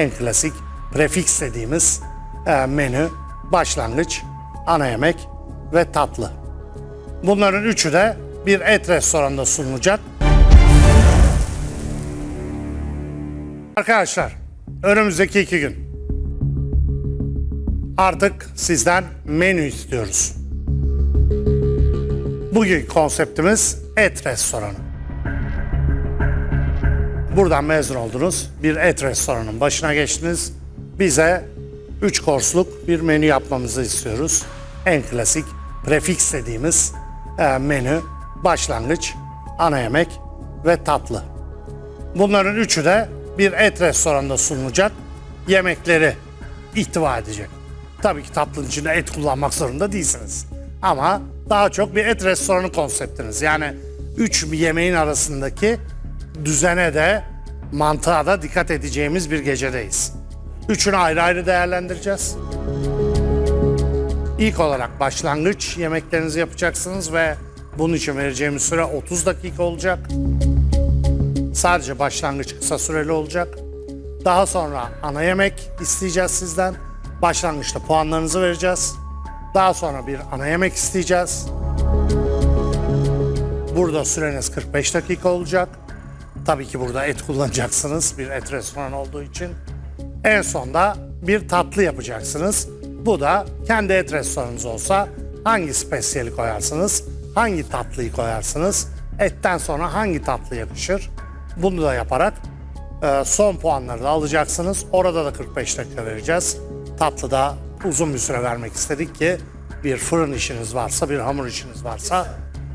En klasik prefiks dediğimiz e, menü, başlangıç, ana yemek ve tatlı. Bunların üçü de bir et restoranında sunulacak. Arkadaşlar, önümüzdeki iki gün artık sizden menü istiyoruz. Bugün konseptimiz et restoranı. Buradan mezun oldunuz. Bir et restoranının başına geçtiniz. Bize 3 korsluk bir menü yapmamızı istiyoruz. En klasik prefiks dediğimiz e, menü, başlangıç, ana yemek ve tatlı. Bunların üçü de bir et restoranında sunulacak yemekleri ihtiva edecek. Tabii ki tatlının içinde et kullanmak zorunda değilsiniz. Ama daha çok bir et restoranı konseptiniz. Yani üç yemeğin arasındaki düzene de mantığa da dikkat edeceğimiz bir gecedeyiz. Üçünü ayrı ayrı değerlendireceğiz. İlk olarak başlangıç yemeklerinizi yapacaksınız ve bunun için vereceğimiz süre 30 dakika olacak. Sadece başlangıç kısa süreli olacak. Daha sonra ana yemek isteyeceğiz sizden. Başlangıçta puanlarınızı vereceğiz. Daha sonra bir ana yemek isteyeceğiz. Burada süreniz 45 dakika olacak. Tabii ki burada et kullanacaksınız bir et restoranı olduğu için. En sonda bir tatlı yapacaksınız. Bu da kendi et restoranınız olsa hangi spesiyeli koyarsınız, hangi tatlıyı koyarsınız, etten sonra hangi tatlı yakışır? Bunu da yaparak e, son puanları da alacaksınız. Orada da 45 dakika vereceğiz. Tatlıda uzun bir süre vermek istedik ki bir fırın işiniz varsa, bir hamur işiniz varsa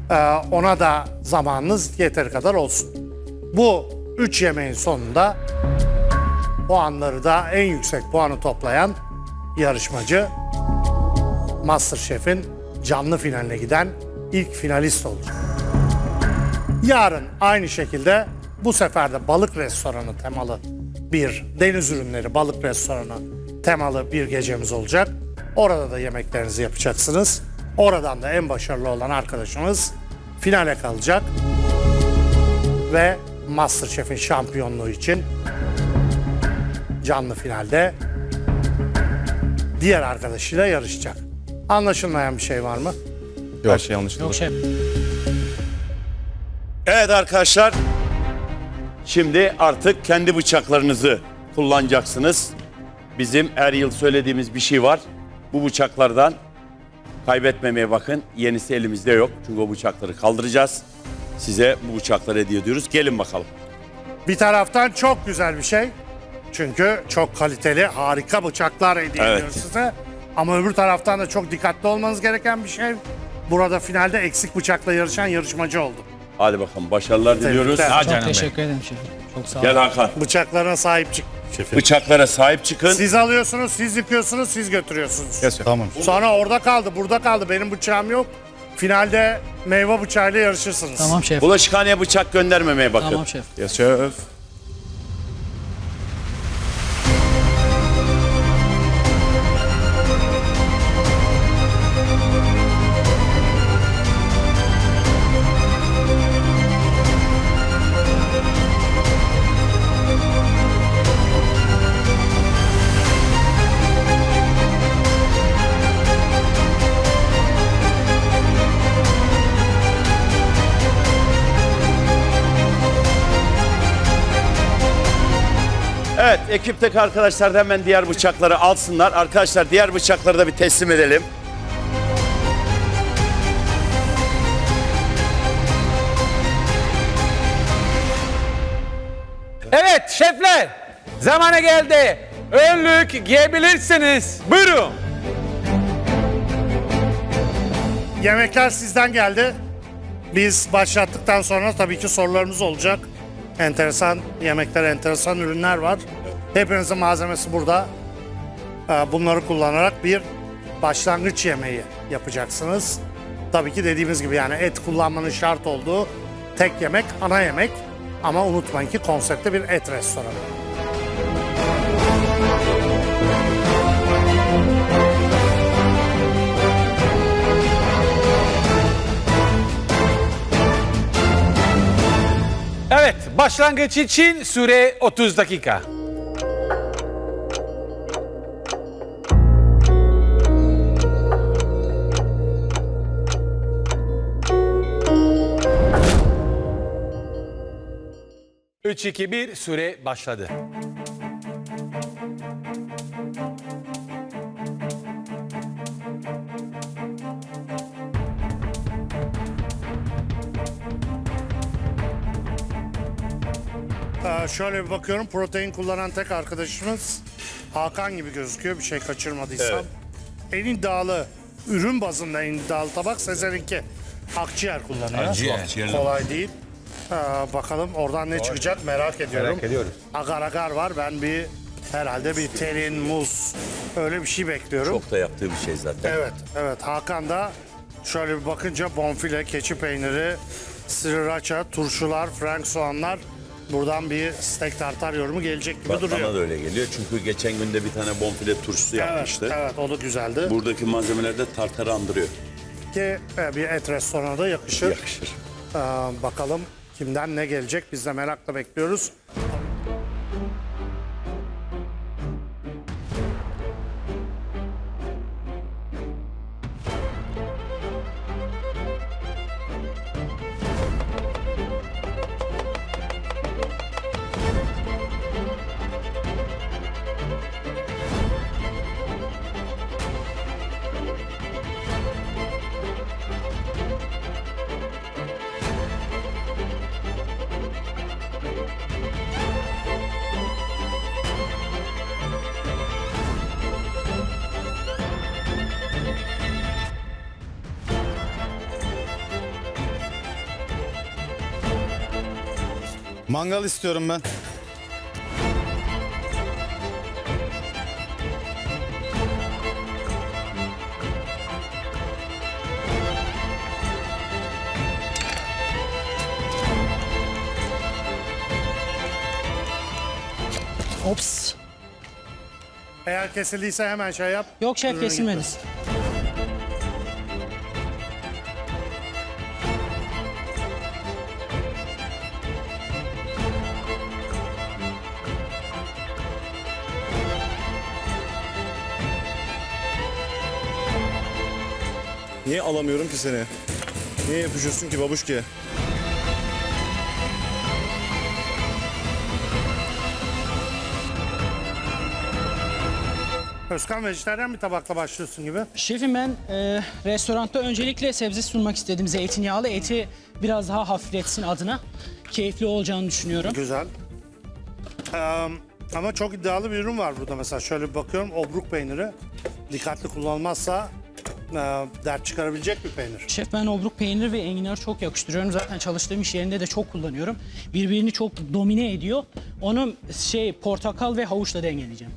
e, ona da zamanınız yeteri kadar olsun. Bu üç yemeğin sonunda puanları da en yüksek puanı toplayan yarışmacı MasterChef'in canlı finaline giden ilk finalist olacak. Yarın aynı şekilde bu sefer de balık restoranı temalı bir deniz ürünleri balık restoranı temalı bir gecemiz olacak. Orada da yemeklerinizi yapacaksınız. Oradan da en başarılı olan arkadaşımız finale kalacak. Ve MasterChef'in şampiyonluğu için canlı finalde diğer arkadaşıyla yarışacak. Anlaşılmayan bir şey var mı? Her şey anlaşıldı. Yok şef. Evet arkadaşlar. Şimdi artık kendi bıçaklarınızı kullanacaksınız. Bizim her yıl söylediğimiz bir şey var. Bu bıçaklardan kaybetmemeye bakın. Yenisi elimizde yok. Çünkü o bıçakları kaldıracağız. Size bu bıçakları hediye ediyoruz. Gelin bakalım. Bir taraftan çok güzel bir şey. Çünkü çok kaliteli, harika bıçaklar hediye Evet. ediyoruz size. Ama öbür taraftan da çok dikkatli olmanız gereken bir şey. Burada finalde eksik bıçakla yarışan yarışmacı oldu. Hadi bakalım başarılar diliyoruz. Tebrikler. Çok canım teşekkür ederim şefim. Çok sağ olun. Gel Hakan. Bıçaklarına sahip çık. Bıçaklara sahip çıkın. Siz alıyorsunuz, siz yıkıyorsunuz, siz götürüyorsunuz. Yes, tamam. Sonra orada kaldı, burada kaldı. Benim bıçağım yok. Finalde meyve bıçağıyla yarışırsınız. Tamam şef. Bulaşıkhaneye bıçak göndermemeye bakın. Tamam şef. Yes, şef. Ekipteki arkadaşlar da hemen diğer bıçakları alsınlar. Arkadaşlar diğer bıçakları da bir teslim edelim. Evet şefler, zamanı geldi. Önlük giyebilirsiniz. Buyurun. Yemekler sizden geldi. Biz başlattıktan sonra tabii ki sorularımız olacak. Enteresan yemekler, enteresan ürünler var. Hepinizin malzemesi burada. Ee, Bunları kullanarak bir başlangıç yemeği yapacaksınız. Tabii ki dediğimiz gibi yani et kullanmanın şart olduğu tek yemek ana yemek. Ama unutmayın ki konsepte bir et restoranı. Evet, başlangıç için süre 30 dakika. 3, 2, 1 süre başladı. Ee, şöyle bir bakıyorum protein kullanan tek arkadaşımız Hakan gibi gözüküyor bir şey kaçırmadıysam. Evet. En iddialı ürün bazında en iddialı tabak Sezer'inki. Akciğer kullanıyor. Akciğer. Kolay değil. Ee, bakalım oradan ne çıkacak merak ediyorum. Merak ediyoruz. Agar agar var ben bir herhalde bir terin, muz öyle bir şey bekliyorum. Çok da yaptığı bir şey zaten. Evet, evet. Hakan da şöyle bir bakınca bonfile, keçi peyniri, sriracha, turşular, frank soğanlar. Buradan bir steak tartar yorumu gelecek gibi Bak, duruyor. bana da öyle geliyor. Çünkü geçen günde bir tane bonfile turşusu Evet, yapmıştı. evet, o da güzeldi. Buradaki malzemeler de tartarı andırıyor. Ki e, bir et restoranına da yakışır. Yakışır. Ee, bakalım kimden ne gelecek biz de merakla bekliyoruz. Mangal istiyorum ben. Ops. Eğer kesildiyse hemen şey yap. Yok şef Ürünü kesilmedi. Niye alamıyorum ki seni? Niye yapışıyorsun ki babuşki? Özkan vejetaryen bir tabakla başlıyorsun gibi. Şefim ben e, restoranda öncelikle sebze sunmak istedim. Zeytinyağlı eti biraz daha hafifletsin adına. Keyifli olacağını düşünüyorum. Güzel. Ee, ama çok iddialı bir ürün var burada mesela. Şöyle bir bakıyorum obruk peyniri. Dikkatli kullanılmazsa e, dert çıkarabilecek bir peynir. Şef ben obruk peyniri ve enginarı çok yakıştırıyorum. Zaten çalıştığım iş yerinde de çok kullanıyorum. Birbirini çok domine ediyor. Onu şey portakal ve havuçla dengeleyeceğim.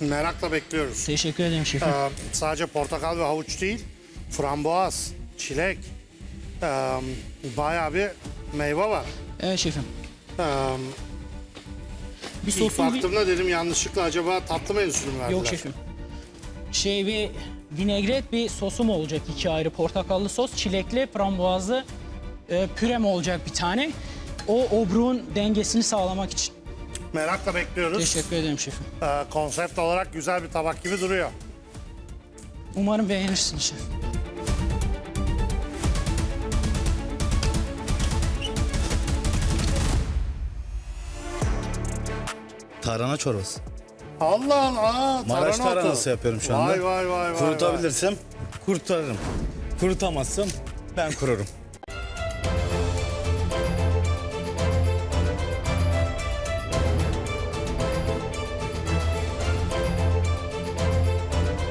Merakla bekliyoruz. Teşekkür ederim şefim. Ee, sadece portakal ve havuç değil, frambuaz, çilek, ee, bayağı bir meyve var. Evet şefim. Ee, Bir ilk sosun bir... baktığımda dedim yanlışlıkla acaba tatlı menüsünü mü verdiler? Yok şefim. Şey bir vinegret bir sosum olacak iki ayrı portakallı sos, çilekli, frambuazlı e, pürem olacak bir tane. O obruğun dengesini sağlamak için. Merakla bekliyoruz. Teşekkür ederim şefim. Ee, konsept olarak güzel bir tabak gibi duruyor. Umarım beğenirsiniz şef. Tarhana çorbası. Allah Allah. Maraş tarhana otu. tarhanası yapıyorum şu anda. Vay vay vay vay. vay. Kurutabilirsem kurtarırım. Kurutamazsam ben kururum.